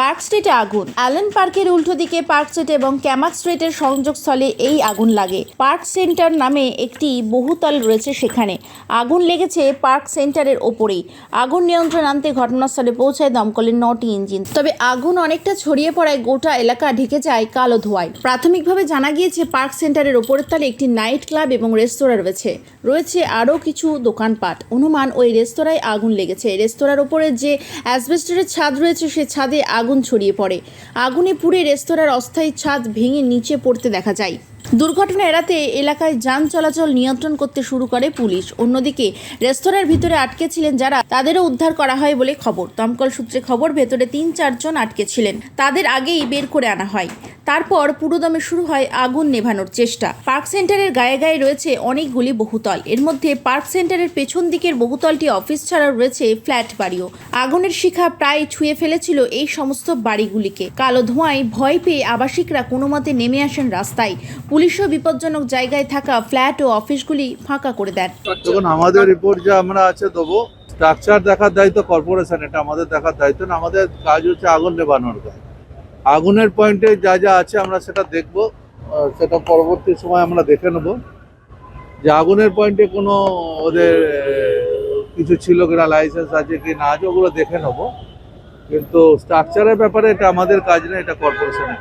Park স্ট্রিটে আগুন। Allen পার্কের উল্টো দিকে পার্ক স্ট্রিট এবং ক্যামাক স্ট্রিটের সংযোগস্থলে এই আগুন লাগে। পার্ক সেন্টার নামে একটি বহুতল রয়েছে সেখানে। আগুন লেগেছে পার্ক সেন্টারের ওপরেই। আগুন নিয়ন্ত্রণ আনতে ঘটনাস্থলে পৌঁছায় দমকলের নটি ইঞ্জিন। তবে আগুন অনেকটা ছড়িয়ে পড়ায় গোটা এলাকা ঢেকে যায় কালো ধোয়ায়। প্রাথমিকভাবে জানা গিয়েছে, পার্ক সেন্টারের ওপরের তলে একটি নাইট ক্লাব এবং রেস্তোরাঁ রয়েছে। রয়েছে আরও কিছু দোকানপাট। অনুমান, ওই রেস্তোরাঁয় আগুন লেগেছে। রেস্তোরাঁর ওপরে যে অ্যাসবেস্টারের ছাদ রয়েছে, সে ছাদে আগুন ছড়িয়ে পড়ে। আগুনে পুড়ে রেস্তোরাঁর অস্থায়ী ছাদ ভেঙে নিচে পড়তে দেখা যায়। দুর্ঘটনা এড়াতে এলাকায় যান চলাচল নিয়ন্ত্রণ করতে শুরু করে পুলিশ। অন্যদিকে রেস্তোরাঁর ভিতরে আটকে ছিলেন যারা, তাদেরও উদ্ধার করা হয় বলে খবর। দমকল সূত্রে খবর, ভেতরে তিন চারজন আটকে ছিলেন। তাদের আগেই বের করে আনা হয়। তারপর পুরোদমে শুরু হয় আগুন নেভানোর চেষ্টা। পার্ক সেন্টারের গায়ে গায়ে রয়েছে অনেকগুলি বহুতল। এর মধ্যে পার্ক সেন্টারের পেছন দিকের বহুতলটি অফিস ছাড়াও রয়েছে ফ্ল্যাট বাড়িও। আগুনের শিখা প্রায় ছুঁয়ে ফেলেছিল এই সমস্ত বাড়িগুলিকে। কালো ধোঁয়ায় ভয় পেয়ে আবাসিকরা কোনো মতে নেমে আসেন রাস্তায়। পুলিশও বিপজ্জনক জায়গায় থাকা ফ্ল্যাট ও অফিসগুলি ফাঁকা করে দেন। আমাদের রিপোর্ট যা আমরা আছে দেবো স্ট্রাকচার দেখার দায়িত্ব কর্পোরেশন এটা আমাদের দেখার দায়িত্ব না, আমাদের কাজ হচ্ছে আগুন নেবানোর কাজ আগুনের পয়েন্টে যা যা আছে আমরা সেটা দেখব সেটা পরবর্তী সময় আমরা দেখে নেব। যে আগুনের পয়েন্টে কোনো ওদের, কিছু ছিল কিনা লাইসেন্স আছে কি না আছে, ওগুলো দেখে নেব। কিন্তু স্ট্রাকচারের ব্যাপারে এটা আমাদের কাজ না এটা কর্পোরেশনের